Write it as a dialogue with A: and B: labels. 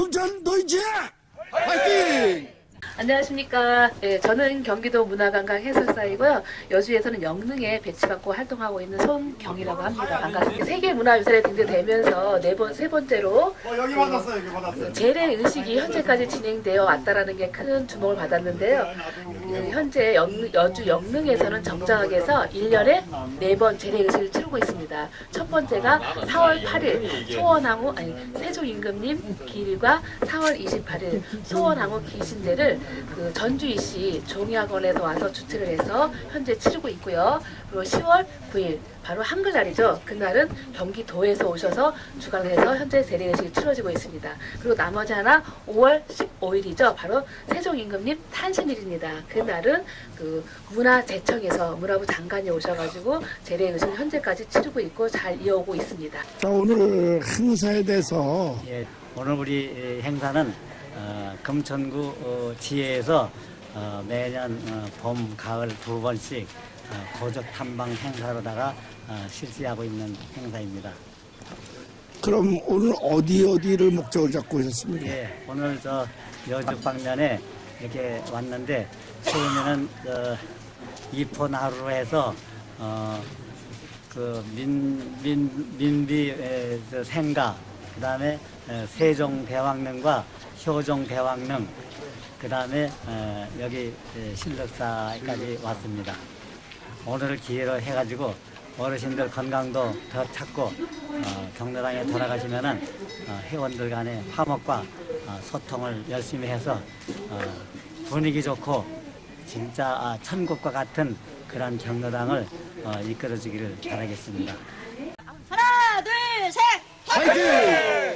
A: 금천 노이즈 파이팅!
B: 안녕하십니까. 예, 저는 경기도 문화관광 해설사이고요. 여주에서는 영능에 배치받고 활동하고 있는 손경이라고 합니다. 반갑습니다. 세계 문화유산에 등재되면서 네 번, 세 번째로
C: 어, 여기 받았어 여기 받았어
B: 재래 의식이 현재까지 진행되어 왔다라는 게 큰 주목을 받았는데요. 그 현재 영- 여주 영능에서는 정정학에서 1년에 네 번 재래 의식을 치르고 있습니다. 첫 번째가 4월 8일 소원항우 아니 세조 임금님 기일과 4월 28일 소원항우 기신대를 그 전주이시 종이학원에서 와서 주최를 해서 현재 치르고 있고요. 그리고 10월 9일 바로 한글날이죠. 그날은 경기도에서 오셔서 주관을 해서 현재 재래의식이 치러지고 있습니다. 그리고 나머지 하나 5월 15일이죠. 바로 세종임금님 탄신일입니다. 그날은 그 문화재청에서 문화부 장관이 오셔가지고 재래의식을 현재까지 치르고 있고 잘 이어오고 있습니다.
A: 자 오늘 행사에 대해서
D: 예, 오늘 우리 이 행사는 어, 금천구 어, 지혜에서 어, 매년 어, 봄, 가을 두 번씩 어, 도적 탐방 행사로다가 어, 실시하고 있는 행사입니다.
A: 그럼 오늘 어디 어디를 목적을 잡고 오셨습니까?
D: 예, 오늘 저 여주 방면에 이렇게 왔는데 처음에는 저 이포나루로 해서 어, 그 민, 민, 민비 에, 생가 그다음에 에, 세종 대왕릉과 효종 대왕릉 그 다음에 에, 여기 에, 신덕사까지 왔습니다. 오늘을 기회로 해가지고 어르신들 건강도 더 찾고 어, 경로당에 돌아가시면 은 어, 회원들 간의 화목과 어, 소통을 열심히 해서 어, 분위기 좋고 진짜 아, 천국과 같은 그런 경로당을 어, 이끌어주기를 바라겠습니다.
E: 하나, 둘, 셋!
A: 파이팅!